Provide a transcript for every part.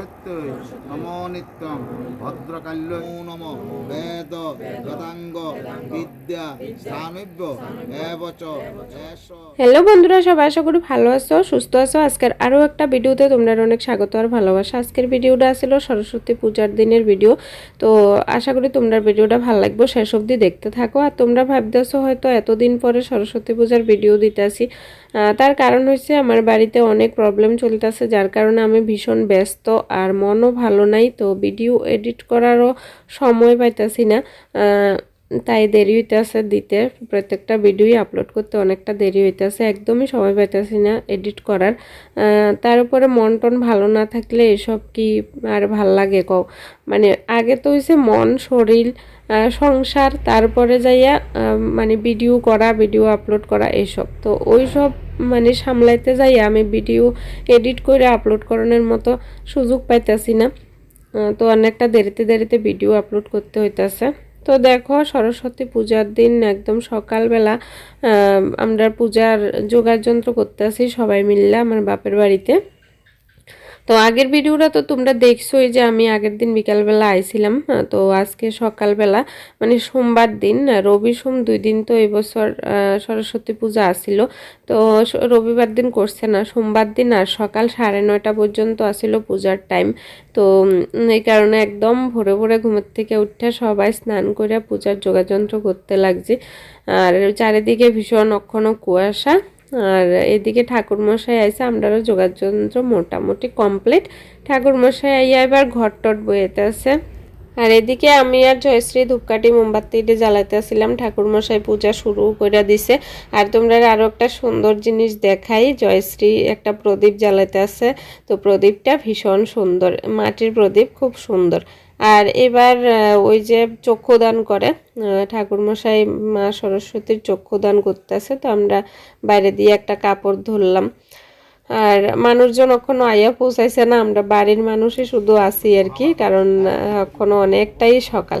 সরস্বত্যৈ নমো নিত্যং ভদ্রকাল্য নম। বেদ বেদাঙ্গ বিদ্যা হ্যালো বন্ধুরা, সবাই আশা করি ভালো আছো, সুস্থ আছো। আজকের আরও একটা ভিডিওতে তোমরা অনেক স্বাগত আর ভালোবাসা। আজকের ভিডিওটা ছিল সরস্বতী পূজার দিনের ভিডিও। তো আশা করি তোমরা ভিডিওটা ভালো লাগবে, শেষ অবধি দেখতে থাকো। আর তোমরা ভাবতেছো হয়তো এতদিন পরে সরস্বতী পূজার ভিডিও দিতে আসি। তার কারণ হচ্ছে আমার বাড়িতে অনেক প্রবলেম চলতেছে, যার কারণে আমি ভীষণ ব্যস্ত আর মনও ভালো নাই। তো ভিডিও এডিট করারও সময় পাইতেছি না। তাই দেরি হইতেছে দিতে। প্রত্যেকটা ভিডিওই আপলোড করতে অনেকটা দেরি হইতেছে, একদমই সময় পাইতেছি না এডিট করার। তার উপরে মন টন ভালো না থাকলে এসব কি আর ভালো লাগে কও? মানে আগে তো হইছে মন, শরীর সংসার, তারপরে যাইয়া মানে ভিডিও করা ভিডিও আপলোড করা এসব। তো ওই সব মানে সামলাইতে যাইয়া আমি ভিডিও এডিট করে আপলোড করানোর মতো সুযোগ পাইতেছি না। তো অনেকটা দেরিতে দেরিতে ভিডিও আপলোড করতে হইতাছে। তো দেখো সরস্বতী পূজার দিন একদম সকালবেলা আমরা পূজার যোগাড় যন্ত্র করতে আসি সবাই মিললে আমার বাপের বাড়িতে। তো আগের ভিডিওটা তো তোমরা দেখছোই যে আমি আগের দিন বিকালবেলা আইছিলাম তো আজকে সকালবেলা মানে সোমবার দিন রবি সোম দুই দিন তো এবছর সরস্বতী পূজা আসছিল তো রবিবার দিন করছে না, সোমবার দিন আর সকাল সাড়ে নয়টা পর্যন্ত আসছিল পূজার টাইম তো এই কারণে একদম ভোরে ভোরে ঘুমের থেকে উঠে সবাই স্নান করে পূজার যোগাযন্ত্র করতে লাগছে। আর চারিদিকে ভীষণ অক্ষণ কুয়াশা। আর এদিকে ঠাকুরমশাই আইসে আমরাও যোগাযন্ত্র মোটামুটি কমপ্লিট। ঠাকুরমশাই আইয়া এবার ঘর টট বইয়েতে আছে। আর এদিকে আমি আর জয়শ্রী ধূপকাঠি মোমবাতি দিয়ে জ্বালাতে আসছিলাম ঠাকুরমশাই পূজা শুরু করে দিছে। আর তোমরা আরও একটা সুন্দর জিনিস দেখাই। জয়শ্রী একটা প্রদীপ জ্বালাতে আছে। তো প্রদীপটা ভীষণ সুন্দর। মাটির প্রদীপ, খুব সুন্দর। আর এবার ওই যে চক্ষুদান করে ঠাকুরমশাই মা সরস্বতীর চক্ষুদান করতেছে, তো আমরা বাইরে দিয়ে একটা কাপড় ধরলাম। আর মানুষজন এখনও আইয়া পৌঁছাইছে না, আমরা বাড়ির মানুষই শুধু আছি আর কি, কারণ এখনও অনেকটাই সকাল।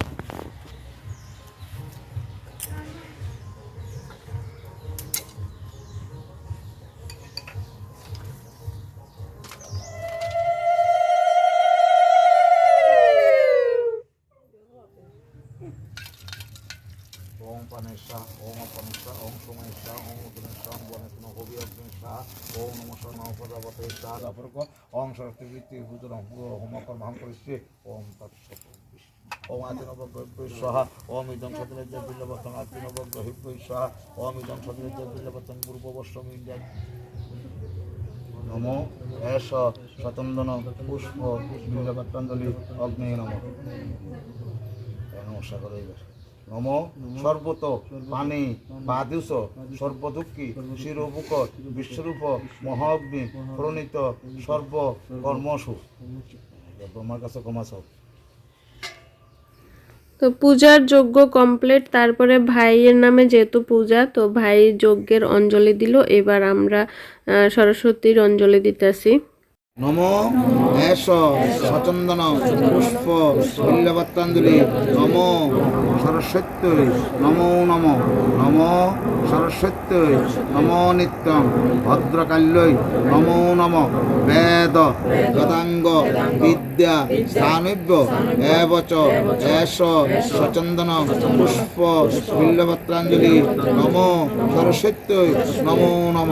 পানেশা ওম অপনেশা ওম সোমেশা ওম উদনেশা ওম বনেশন হবি অগ্নেশা ওম নম প্রজাপতে শাহ অপরক ওম সরস্বতী বৃত্তি হোম কর্ম করিষ্যে ওম তৎসৎ ওম আদিনবগ্রহিব্বৈ স্বাহা ওম ইদং সদলেজ্য বিল্লবতং আদিনবগ্রহিব্বৈ স্বাহা ওম ইদং সদলেজ্য বিল্লবতং পূর্ববর্ষম ইন্দ্রিয়া নম এস সতন্দন পুষ্প অগ্নে নম নমস্কার নম সর্বত পানি বাদিউষ সর্বদুঃখী শিরোপুক বিশ্বরূপ মহাগ্নি প্রণীত সর্ব কর্মসু। ব্রহ্মার কাছে ক্ষমা চাও। তো পূজার যজ্ঞ কমপ্লিট তারপরে ভাইয়ের নামে যেহেতু পূজা তো ভাই যজ্ঞের অঞ্জলি দিল। এবার আমরা সরস্বতীর অঞ্জলি দিতেছি। নম এস সচন্দন পুষ্প বিল্লপত্রাঞ্জলি নম সরস্বত্যৈ নমো নম নম সরস্বত্যৈ নম নিত্যং ভদ্রকাল্যৈ নমো নম, বেদ, বেদাঙ্গ, বিদ্যা স্থানব্য এবচ এস সচন্দন পুষ্প বিল্লপত্রাঞ্জলি নম সরস্বত্যৈ নমো নম।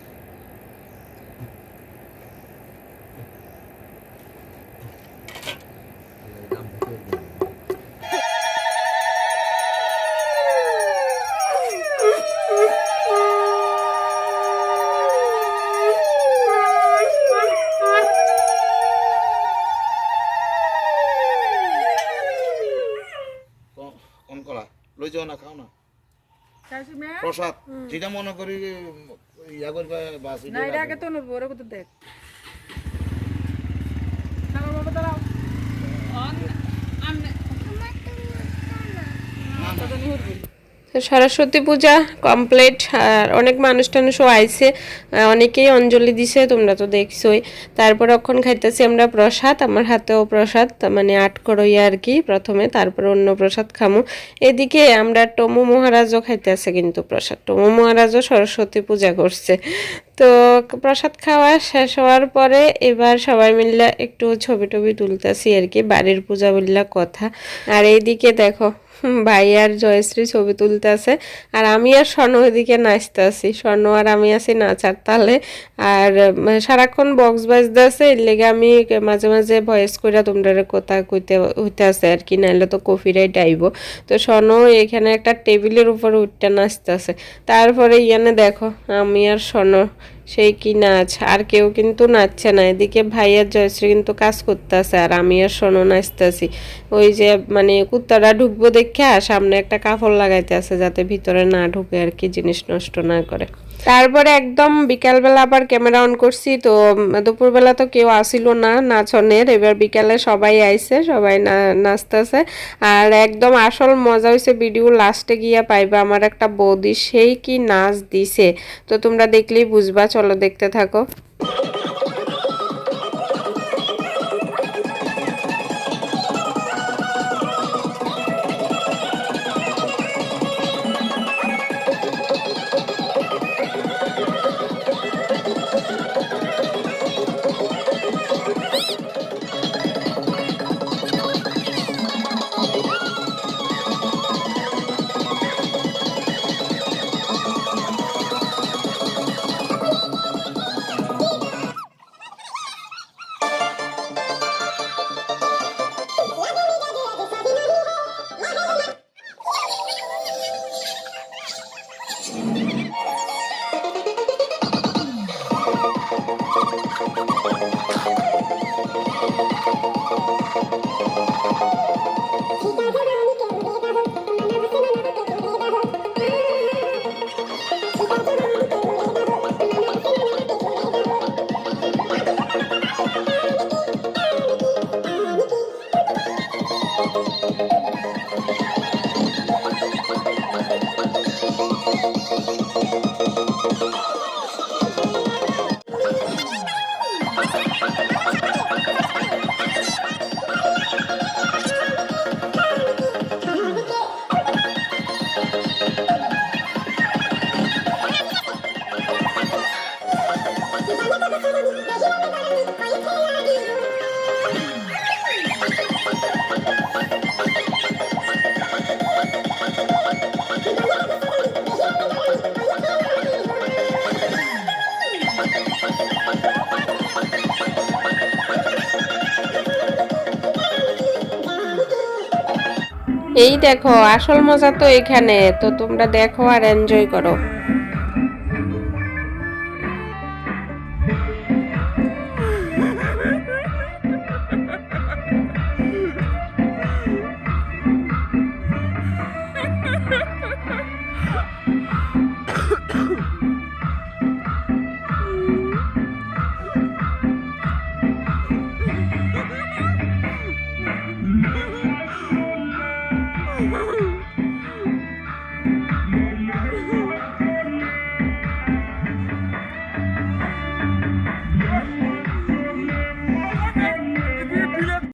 লই যাও না খাও না। প্রসাদ। যেটা মনে করি ইয়া করবে বাস না এটা আগে তো নড়বো ওরা কত দেখ। আমি সরস্বতী পূজা কমপ্লিট আর অনেক মানুষ টানুষও আইছে অনেকেই অঞ্জলি দিছে, তোমরা তো দেখছোই। তারপর অক্ষণ খাইতেছি আমরা প্রসাদ, আমার হাতেও প্রসাদ মানে আট করই আর কি প্রথমে, তারপর অন্য প্রসাদ খামু। এদিকে আমরা টমু মহারাজও খাইতেছে কিন্তু প্রসাদ, টমু মহারাজও সরস্বতী পূজা করছে। তো প্রসাদ খাওয়া শেষ হওয়ার পরে এবার সবাই মিলে একটু ছবি টবি তুলতেছি আর কি, বাড়ির পূজা বললা কথা। আর এইদিকে দেখো ভাই আর জয়শ্রী ছবি তুলতেছে আর আমি আর স্বর্ণ ওইদিকে নাচতেছি স্বর্ণ আর আমি আছি নাচার তালে। আর সারাক্ষণ বক্স বাজতেছে এর লেগে আমি মাঝে মাঝে ভয়েস কইরা তোমরা কথা কইতে, হইতে আছে আর কি। নাইলে তো কপিরাইট আইব। তো স্বর্ণ এখানে একটা টেবিলের উপর উঠতে নাচতেছে তারপরে ইয়ানে দেখো, আমি আর স্বর্ণ সেই কি নাচ? আর কেউ কিন্তু নাচছে না। এদিকে ভাইয়ের জয়শ্রী কিন্তু কাজ করতেছে আর আমি আর সোনো নাচতেছি। ওই যে মানে কুত্তাটা ঢুকবো দেখে সামনে একটা কাপড় লাগাইতে আছে যাতে ভিতরে না ঢুকে আর কি জিনিস নষ্ট না করে। তারপরে একদম বিকালবেলা আবার ক্যামেরা অন করছি, তো দুপুরবেলা তো কেউ আসিল না নাচনের, এবার বিকালে সবাই আইছে, সবাই নাচতেছে। আর একদম আসল মজা হয়েছে ভিডিও লাস্টে গিয়া পাইবা, আমার একটা বৌদি, সেই কি নাচ দিছে। তো তোমরা দেখলেই বুঝবা, চলো দেখতে থাকো। এই দেখো আসল মজা তো এখানে। তো তোমরা দেখো আর এনজয় করো।